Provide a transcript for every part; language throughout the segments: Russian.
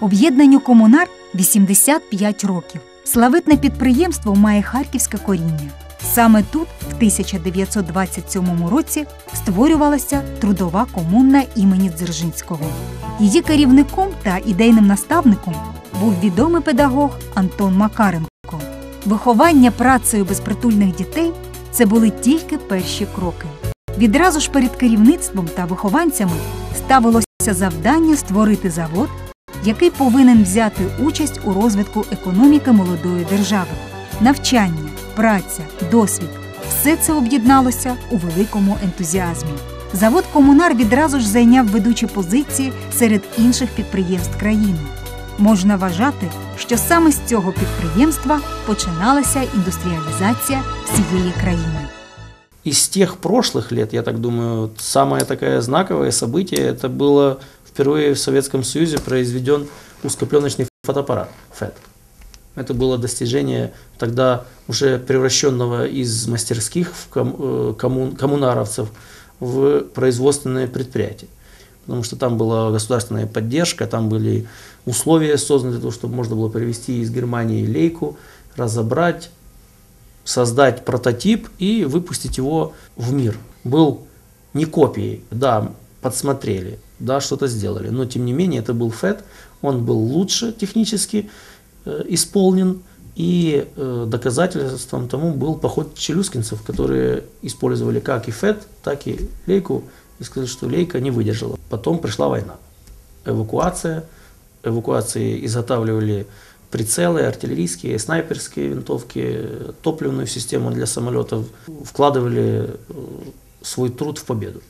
Об'єднанню Комунар 85 років. Славетне підприємство має харківське коріння. Саме тут, в 1927 році, створювалася трудова комуна імені Дзержинського. Її керівником та ідейним наставником був відомий педагог Антон Макаренко. Виховання працею безпритульних дітей це були тільки перші кроки. Відразу ж перед керівництвом та вихованцями ставилося завдання створити завод, який повинен взяти участь у розвитку економіки молодої держави, навчання, праця, досвід все це об'єдналося у великому ентузіазмі. Завод Комунар відразу ж зайняв ведучі позиції серед інших підприємств країни. Можна вважати, що саме з цього підприємства починалася індустріалізація всієї країни. Из тех прошлых лет, я так думаю, самое такое знаковое событие, это было Впервые в Советском Союзе произведен узкопленочный фотоаппарат ФЭТ. Это было достижение тогда уже превращенного из мастерских в э, коммун- коммунаровцев в производственное предприятие. Потому что там была государственная поддержка, там были условия созданы для того, чтобы можно было привезти из Германии лейку, разобрать, создать прототип и выпустить его в мир. Был не копией, да, подсмотрели, да, что-то сделали, но тем не менее это был FET, он был лучше технически э, исполнен, и э, доказательством тому был поход челюскинцев, которые использовали как и FET, так и лейку, и сказали, что лейка не выдержала. Потом пришла война, эвакуация, эвакуации изготавливали прицелы, артиллерийские, снайперские винтовки, топливную систему для самолетов, вкладывали э, свой труд в победу.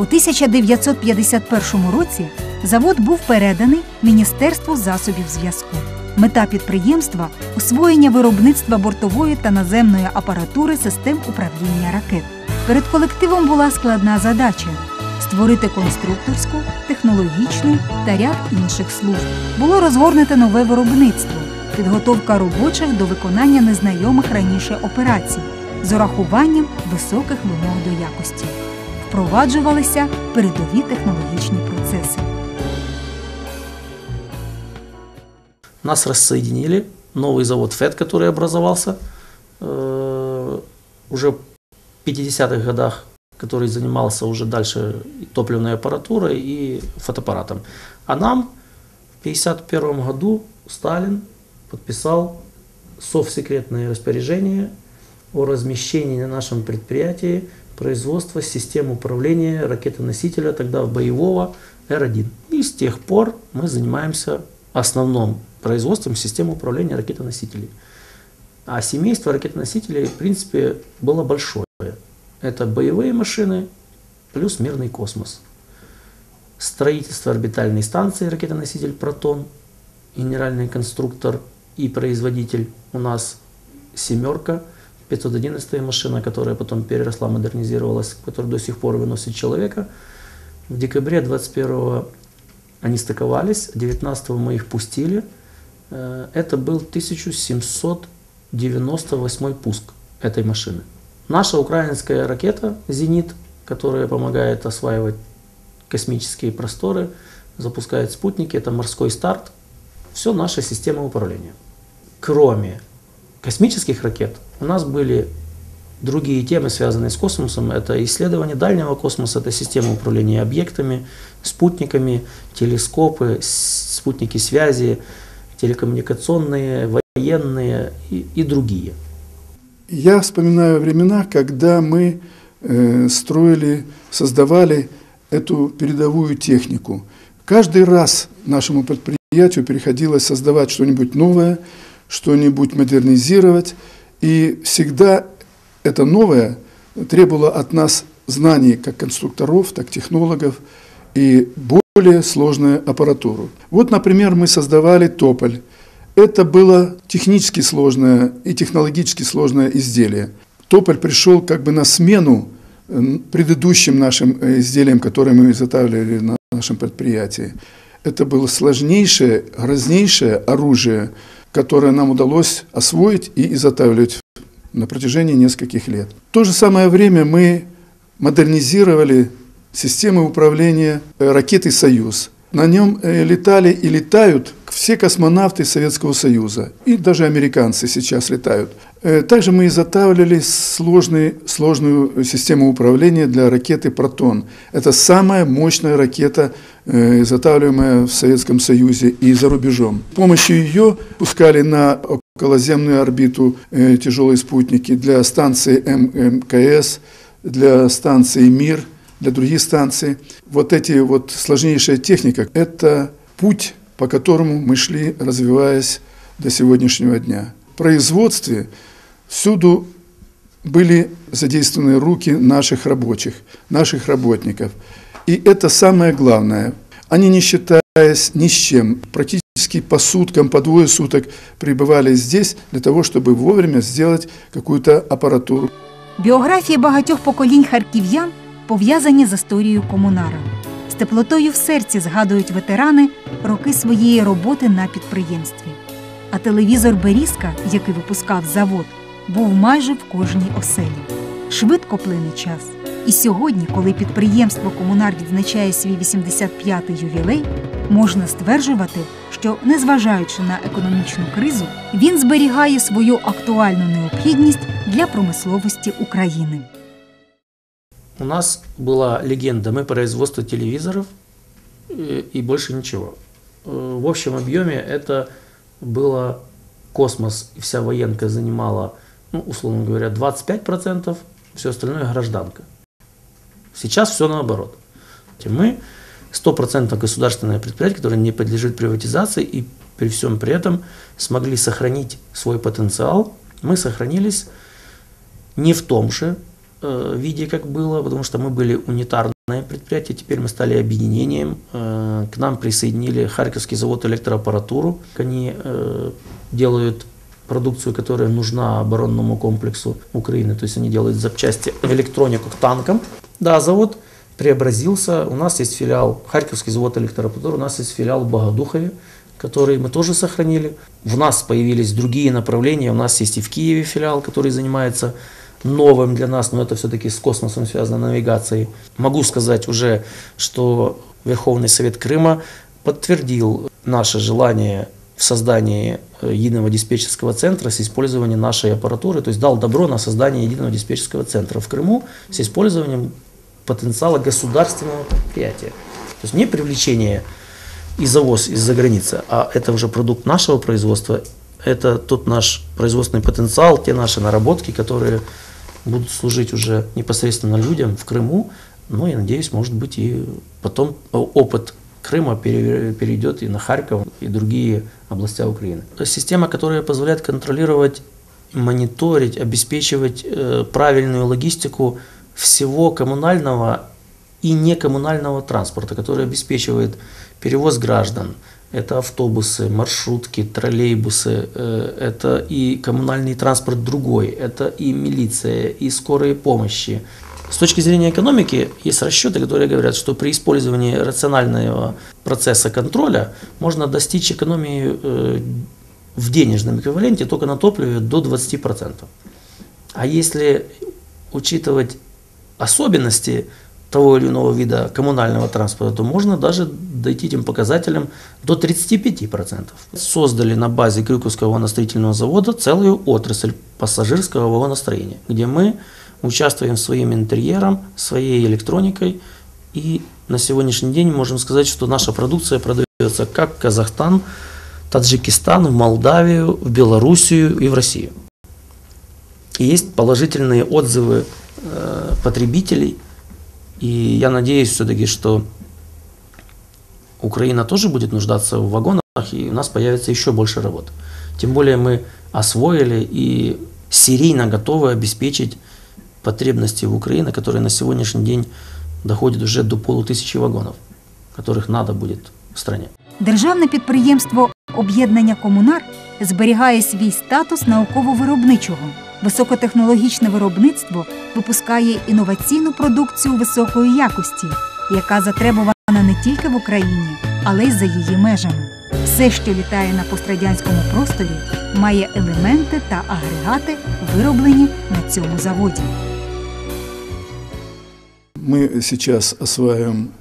У 1951 році завод був переданий Міністерству засобів зв'язку. Мета підприємства освоєння виробництва бортової та наземної апаратури систем управління ракет. Перед колективом була складна задача створити конструкторську, технологічну та ряд інших служб. Було розгорнуте нове виробництво, підготовка робочих до виконання незнайомих раніше операцій з урахуванням високих вимог до якості. Впроваджувалися передові технологічні процеси. Нас рассоединили, новый завод ФЭД, который образовался э, уже в 50-х годах, который занимался уже дальше и топливной аппаратурой и фотоаппаратом. А нам в 1951 году Сталин подписал совсекретное распоряжение о размещении на нашем предприятии производства систем управления ракетоносителя, тогда боевого Р-1. И с тех пор мы занимаемся основным производством систем управления ракетоносителей. А семейство ракетоносителей, в принципе, было большое. Это боевые машины плюс мирный космос. Строительство орбитальной станции ракетоноситель «Протон», генеральный конструктор и производитель у нас «семерка», 511 машина, которая потом переросла, модернизировалась, которая до сих пор выносит человека. В декабре 21 они стыковались, 19 мы их пустили. Э, Это был 1798 пуск этой машины. Наша украинская ракета «Зенит», которая помогает осваивать космические просторы, запускает спутники, это морской старт. Все наша система управления. Кроме космических ракет, у нас были другие темы, связанные с космосом. Это исследование дальнего космоса, это система управления объектами, спутниками, телескопы, спутники связи, телекоммуникационные, военные и, и другие. Я вспоминаю времена, когда мы э, строили, создавали эту передовую технику. Каждый раз нашему предприятию приходилось создавать что-нибудь новое, что-нибудь модернизировать, и всегда это новое требовало от нас знаний как конструкторов, так технологов и более сложную аппаратуру. Вот, например, мы создавали тополь. Это было технически сложное и технологически сложное изделие. Тополь пришел как бы на смену предыдущим нашим э, изделиям, которые мы изготавливали на нашем предприятии. Это было сложнейшее, грознейшее оружие, которое нам удалось освоить и изготавливать на протяжении нескольких лет. В то же самое время мы модернизировали системы управления э, ракетой «Союз». На нем э, летали и летают все космонавты Советского Союза, и даже американцы сейчас летают. Э, также мы изготавливали сложный, сложную систему управления для ракеты «Протон». Это самая мощная ракета, изготавливаемая в Советском Союзе и за рубежом. С помощью ее пускали на околоземную орбиту тяжелые спутники для станции МКС, для станции «Мир», для других станций. Вот эти вот сложнейшая техника – это путь, по которому мы шли, развиваясь до сегодняшнего дня. В производстве всюду были задействованы руки наших рабочих, наших работников. И это самое главное. Они, не считаясь ни с чем, практически по суткам, по двое суток пребывали здесь для того, чтобы вовремя сделать какую-то аппаратуру. Біографії багатьох поколінь харків'ян пов'язані з історією комунара. З теплотою в серці згадують ветерани роки своєї роботи на підприємстві. А телевізор Берізка, який випускав завод, був майже в кожній оселі. Швидко плине час. І сьогодні, коли підприємство Комунар відзначає свій 85-й ювілей, можна стверджувати, що, незважаючи на економічну кризу, він зберігає свою актуальну необхідність для промисловості України. У нас была легенда, мы производство телевизоров и, и больше ничего. Э, в общем объеме это было космос и вся военка занимала, ну, условно говоря, 25%, все остальное гражданка. Сейчас все наоборот. Мы стопроцентно государственное предприятие, которое не подлежит приватизации и при всем при этом смогли сохранить свой потенциал. Мы сохранились не в том же Э, виде, как было, потому что мы были унитарное предприятие, теперь мы стали объединением. Э, к нам присоединили Харьковский завод электроаппаратуру. Они э, делают продукцию, которая нужна оборонному комплексу Украины. То есть они делают запчасти электронику к танкам. Да, завод преобразился. У нас есть филиал, Харьковский завод электроаппаратуры, у нас есть филиал в Богодухове, который мы тоже сохранили. В нас появились другие направления. У нас есть и в Киеве филиал, который занимается новым для нас, но это все-таки с космосом связано, навигацией. Могу сказать уже, что Верховный Совет Крыма подтвердил наше желание в создании э, единого диспетчерского центра с использованием нашей аппаратуры, то есть дал добро на создание единого диспетчерского центра в Крыму с использованием потенциала государственного предприятия. То есть не привлечение и завоз из-за границы, а это уже продукт нашего производства, это тот наш производственный потенциал, те наши наработки, которые будут служить уже непосредственно людям в Крыму. Ну, я надеюсь, может быть, и потом опыт Крыма перейдет и на Харьков, и другие области Украины. Система, которая позволяет контролировать, мониторить, обеспечивать э, правильную логистику всего коммунального и некоммунального транспорта, который обеспечивает перевоз граждан, это автобусы, маршрутки, троллейбусы, э, это и коммунальный транспорт другой, это и милиция, и скорые помощи. С точки зрения экономики есть расчеты, которые говорят, что при использовании рационального процесса контроля можно достичь экономии э, в денежном эквиваленте только на топливе до 20%. А если учитывать особенности того или иного вида коммунального транспорта, то можно даже дойти этим показателям до 35%. Создали на базе Крюковского вагоностроительного завода целую отрасль пассажирского вагоностроения, где мы участвуем своим интерьером, своей электроникой, и на сегодняшний день можем сказать, что наша продукция продается как в Казахстан, Таджикистан, в Молдавию, в Белоруссию и в Россию. И есть положительные отзывы э, потребителей – и я надеюсь все-таки, что Украина тоже будет нуждаться в вагонах, и у нас появится еще больше работы. Тем более мы освоили и серийно готовы обеспечить потребности в Украине, которые на сегодняшний день доходят уже до полутысячи вагонов, которых надо будет в стране. Державне підприємство Об'єднання Комунар зберігає свій статус науково-виробничого. Високотехнологічне виробництво випускає інноваційну продукцію високої якості, яка затребувана не тільки в Україні, але й за її межами. Все, що літає на пострадянському просторі, має елементи та агрегати, вироблені на цьому заводі. Мы сейчас осваиваем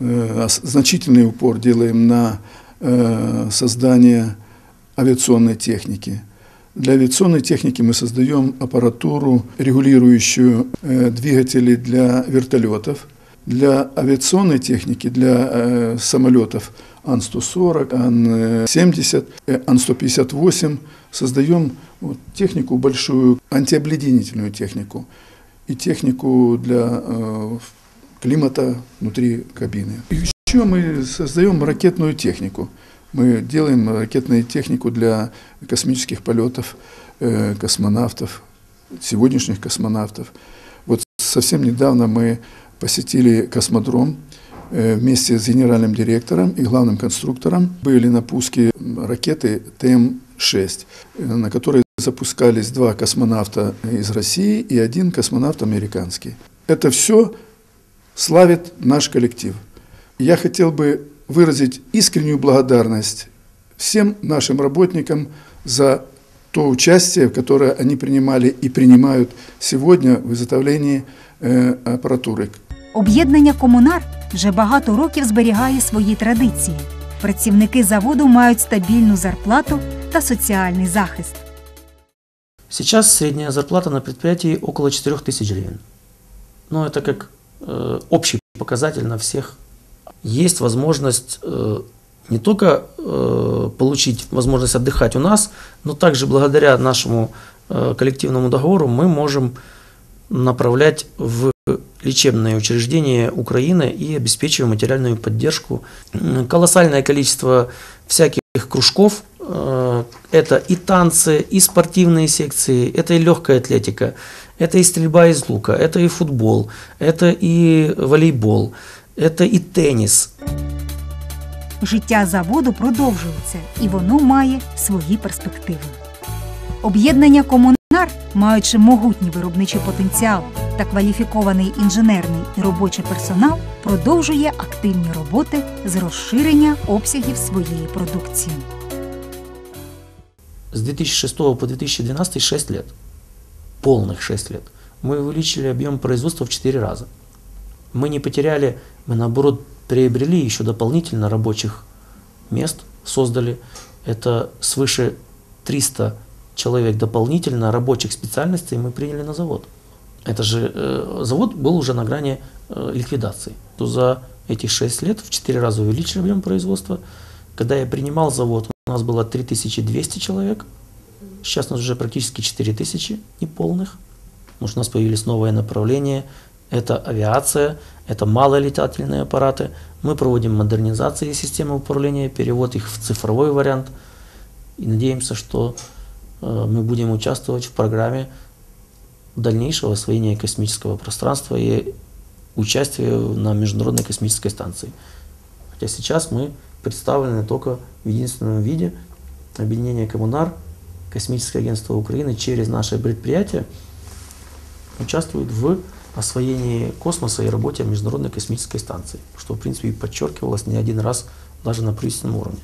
э, значительный упор делаем на э, создание авиационной техники. Для авиационной техники мы создаем аппаратуру, регулирующую двигатели для вертолетов. Для авиационной техники, для самолетов Ан-140, Ан-70, Ан-158 создаем технику большую, антиобледенительную технику и технику для э, климата внутри кабины. Еще мы создаем ракетную технику. Мы делаем ракетную технику для космических полетов, э, космонавтов, сегодняшних космонавтов. Вот совсем недавно мы посетили космодром э, вместе с генеральным директором и главным конструктором. Были на пуске ракеты ТМ-6, на которой запускались два космонавта из России и один космонавт американский. Это все славит наш коллектив. Я хотел бы выразить искреннюю благодарность всем нашим работникам за то участие, которое они принимали и принимают сегодня в изготовлении э, аппаратуры. Об'єднання Комунар вже багато років зберігає свої традиції. Працівники заводу мають стабільну зарплату та соціальний захист. Сейчас средняя зарплата на предприятии около 4 тысяч гривен. Но это как э, общий показатель на всех. Есть возможность э, не только э, получить возможность отдыхать у нас, но также благодаря нашему э, коллективному договору мы можем направлять в лечебные учреждения Украины и обеспечиваем материальную поддержку. Колоссальное количество всяких кружков это и танцы, и спортивные секции, это и легкая атлетика, это и стрельба из лука, это и футбол, это и волейбол, это і теніс. Життя заводу продовжується і воно має свої перспективи. Об'єднання комунар, маючи могутній виробничий потенціал та кваліфікований інженерний і робочий персонал, продовжує активні роботи з розширення обсягів своєї продукції. с 2006 по 2012 6 лет, полных 6 лет, мы увеличили объем производства в 4 раза. Мы не потеряли, мы наоборот приобрели еще дополнительно рабочих мест, создали. Это свыше 300 человек дополнительно рабочих специальностей мы приняли на завод. Это же э, завод был уже на грани э, ликвидации. То за эти 6 лет в 4 раза увеличили объем производства. Когда я принимал завод, у нас было 3200 человек, сейчас у нас уже практически 4000 неполных, потому что у нас появились новые направления, это авиация, это малолетательные аппараты. Мы проводим модернизации системы управления, перевод их в цифровой вариант. И надеемся, что э, мы будем участвовать в программе дальнейшего освоения космического пространства и участия на Международной космической станции. Хотя сейчас мы представлены только в единственном виде объединение «Коммунар», Космическое агентство Украины через наши предприятия участвует в освоении космоса и работе Международной космической станции, что, в принципе, и подчеркивалось не один раз даже на правительственном уровне.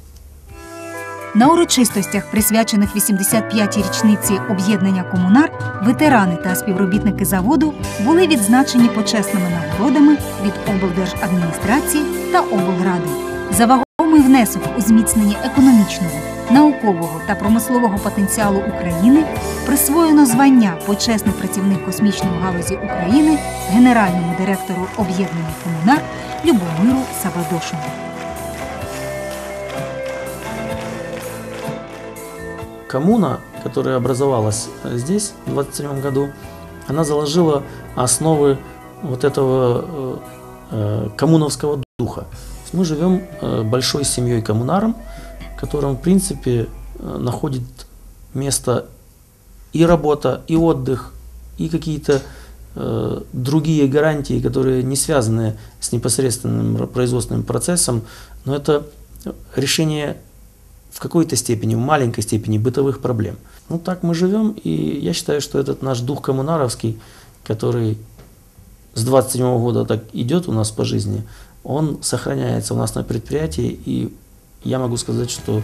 На урочистостях, присвячених 85-й річниці об'єднання комунар, ветерани та співробітники заводу були відзначені почесними нагородами від облдержадміністрації та облради. За вагомий внесок у зміцненні економічного, наукового та промислового потенціалу України присвоєно звання почесний працівник космічної галузі України генеральному директору об'єднання комунар Любомиру Сабадошину. Коммуна, которая образовалась здесь в 27 году, она заложила основы вот этого э, э коммуновского духа. Мы живем э, большой семьей коммунаром, котором, в принципе, э, находит место и работа, и отдых, и какие-то э, другие гарантии, которые не связаны с непосредственным производственным процессом, но это решение в какой-то степени, в маленькой степени бытовых проблем. Ну так мы живем, и я считаю, что этот наш дух коммунаровский, который с 27 -го года так идет у нас по жизни, он сохраняется у нас на предприятии, и я могу сказать, что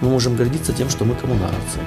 мы можем гордиться тем, что мы коммунаровцы.